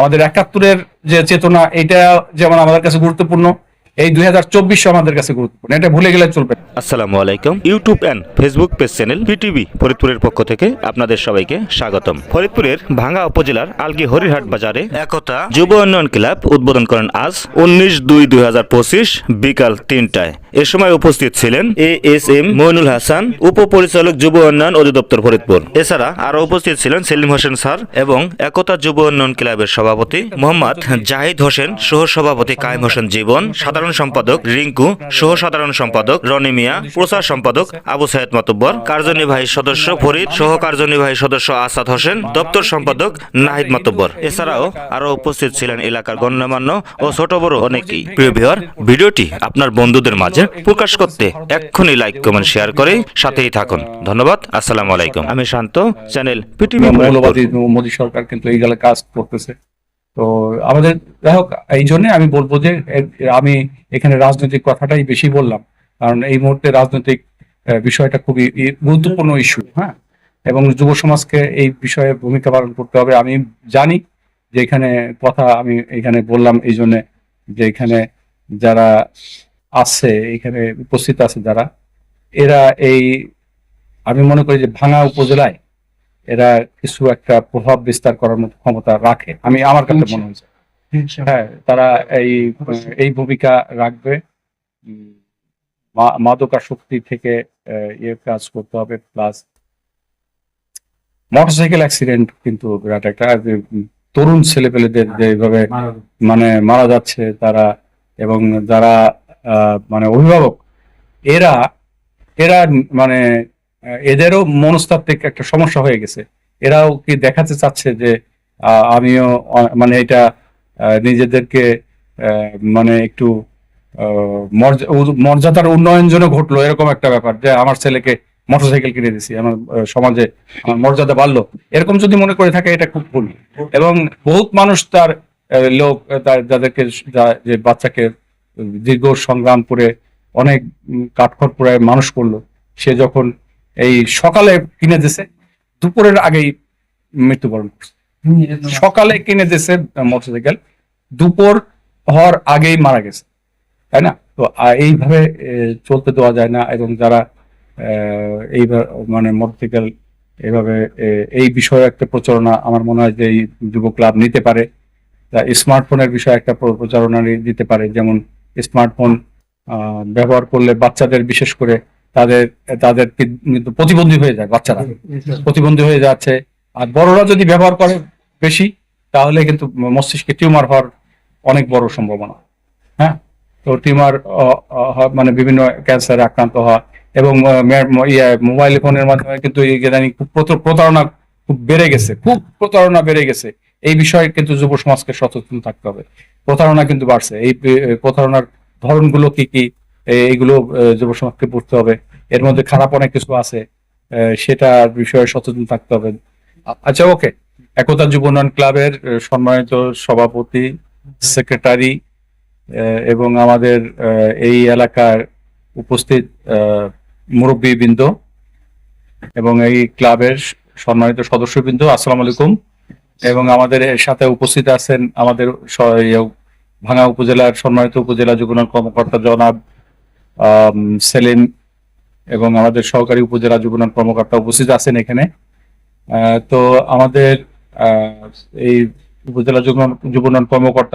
আমাদের একাত্তরের যে চেতনা এটা যেমন আমাদের কাছে গুরুত্বপূর্ণ এই দুই হাজার চব্বিশ আমাদের কাছে গুরুত্বপূর্ণ। এটা ভুলে গেলে চলবে না। আসসালামু আলাইকুম YouTube and Facebook page channel PTV ফরিদপুরের পক্ষ থেকে আপনাদের সবাইকে স্বাগতম। ফরিদপুরের ভাঙ্গা উপজেলার আলগি হরিহাট বাজারে একতা। যুব উন্নয়ন ক্লাব উদ্বোধন করেন আজ উনিশ দুই দুই হাজার পঁচিশ বিকাল তিনটায়। এ সময় উপস্থিত ছিলেন A S M Moinul Hasan উপপরিচালক যুব উন্নয়ন অধিদপ্তর ফরিদপুর। এছাড়া আরও উপস্থিত ছিলেন সেলিম হোসেন স্যার এবং একতা যুব উন্নয়ন ক্লাবের সভাপতি মোহাম্মদ জাহিদ হোসেন সহ সভাপতি কায়েম হোসেন জীবন সাধারণ সম্পাদক রিঙ্কু সহ সাধারণ সম্পাদক রনি মিয়া প্রচার সম্পাদক আবু সাইদ মাতব্বর কার্যনির্বাহী সদস্য ফরিদ সহ কার্যনির্বাহী সদস্য আসাদ হোসেন দপ্তর সম্পাদক নাহিদ মাতব্বর। এছাড়াও আরও উপস্থিত ছিলেন এলাকার গণ্যমান্য ও ছোট বড় অনেকেই। প্রিয় ভিউয়ার ভিডিওটি আপনার বন্ধুদের মাঝে প্রকাশ করতে এক্ষুনি লাইক কমেন্ট শেয়ার করে সাথেই থাকুন। ধন্যবাদ আসসালামু আলাইকুম। আমি শান্ত চ্যানেল পিটিভি মোদী সরকার কিন্তু এইগুলো কাজ করতেছে। তো আমাদের, যাই হোক, এই জন্য আমি বলব যে আমি এখানে রাজনৈতিক কথাটাই বেশি বললাম। কারণ এই মুহূর্তে রাজনৈতিক বিষয়টা খুবই গুরুত্বপূর্ণ ইস্যু হ্যাঁ? এবং যুব সমাজকে এই বিষয়ে ভূমিকা পালন করতে হবে। আমি জানি যে এখানে কথা আমি এখানে বললাম এই জন্য যে এখানে যারা আছে, এখানে উপস্থিত আছে যারা, এরা এই, আমি মনে করি যে ভাঙা উপজেলায় এরা কিছু একটা প্রভাব বিস্তার করার মতো ক্ষমতা রাখে। আমি আমার কাছে মনে হয়েছে হ্যাঁ তারা এই এই ভূমিকা রাখবে। মাদকাসক্তি থেকে ইয়ে কাজ করতে হবে প্লাস মোটরসাইকেল অ্যাক্সিডেন্ট কিন্তু বিরাট একটা তরুণ ছেলেপেলেদের যেভাবে মানে মারা যাচ্ছে তারা এবং যারা আহ, মানে অভিভাবক এরা এরা মানে এদেরও মনস্তাত্ত্বিক একটা সমস্যা হয়ে গেছে। এরাও কি দেখাতে চাচ্ছে যে আমিও মানে এটা নিজেদেরকে মানে একটু মর্যাদার উন্নয়ন জন্য ঘটলো, এরকম একটা ব্যাপার যে আমার ছেলেকে মোটরসাইকেল কিনে দিছি, আমার সমাজে আমার মর্যাদা বাড়লো। এরকম যদি মনে করে থাকে, এটা খুব ভুল। এবং বহুত মানুষ তার লোক যাদেরকে যে বাচ্চাকে দীর্ঘ সংগ্রাম করে অনেক কাঠখড় পুরায় মানুষ করল, সে যখন এই সকালে কিনে দিছে, দুপুরের আগেই মৃত্যুবরণ করছে। সকালে কিনে দিছে মোটরসাইকেল দুপুর হওয়ার আগেই মারা গেছে, তাই না? তো এইভাবে চলতে দেওয়া যায় না, এবং যারা এইভাবে মানে মোটরসাইকেল এইভাবে এই বিষয়ে একটা প্রচারণা আমার মনে হয় যে এই যুব ক্লাব নিতে পারে। স্মার্টফোনের বিষয়ে একটা প্র- প্রচারণা দিতে পারে, যেমন স্মার্টফোন ব্যবহার করলে বাচ্চাদের বিশেষ করে তাদের তাদের কিন্তু প্রতিবন্ধী হয়ে যায় বাচ্চারা। প্রতিবন্ধী হয়ে যাচ্ছে। আর বড়রা যদি ব্যবহার করে বেশি তাহলে কিন্তু মস্তিষ্কে টিউমার হওয়ার অনেক বড় সম্ভাবনা। হ্যাঁ? তো টিউমার মানে বিভিন্ন ক্যান্সারে আক্রান্ত হওয়া এবং ইয়ে, মোবাইল ফোনের মাধ্যমে কিন্তু এই ইদানিং খুব প্রতারণা খুব বেড়ে গেছে খুব প্রতারণা বেড়ে গেছে। এই বিষয়ে কিন্তু যুব সমাজকে সচেতন থাকতে হবে। প্রতারণা কিন্তু বাড়ছে। এই প্রতারণার ধরনগুলো কি কি? এইগুলো যুব সমাজকে পড়তে হবে। এর মধ্যে খারাপ অনেক কিছু আছে। সেটার বিষয়ে সচেতন থাকতে হবে। আচ্ছা ওকে। একতা যুব উন্নয়ন ক্লাবের সম্মানিত সভাপতি সেক্রেটারি এবং আমাদের এই এলাকার উপস্থিত মুরব্বীবৃন্দ এবং এই ক্লাবের সম্মানিত সদস্যবৃন্দ আসসালামু আলাইকুম। এবং আমাদের সাথে উপস্থিত আছেন আমাদের ইয়ে, উপজেলার সম্মানিত উপজেলা যুবনায়ন কর্মকর্তা জনাব সেলিম এবং আমাদের সহকারী উপজেলা যুবনায়ন কর্মকর্তা উপস্থিত আছেন এখানে। তো আমাদের এই উপজেলা যুবন যুবনায়ন কর্মকর্তা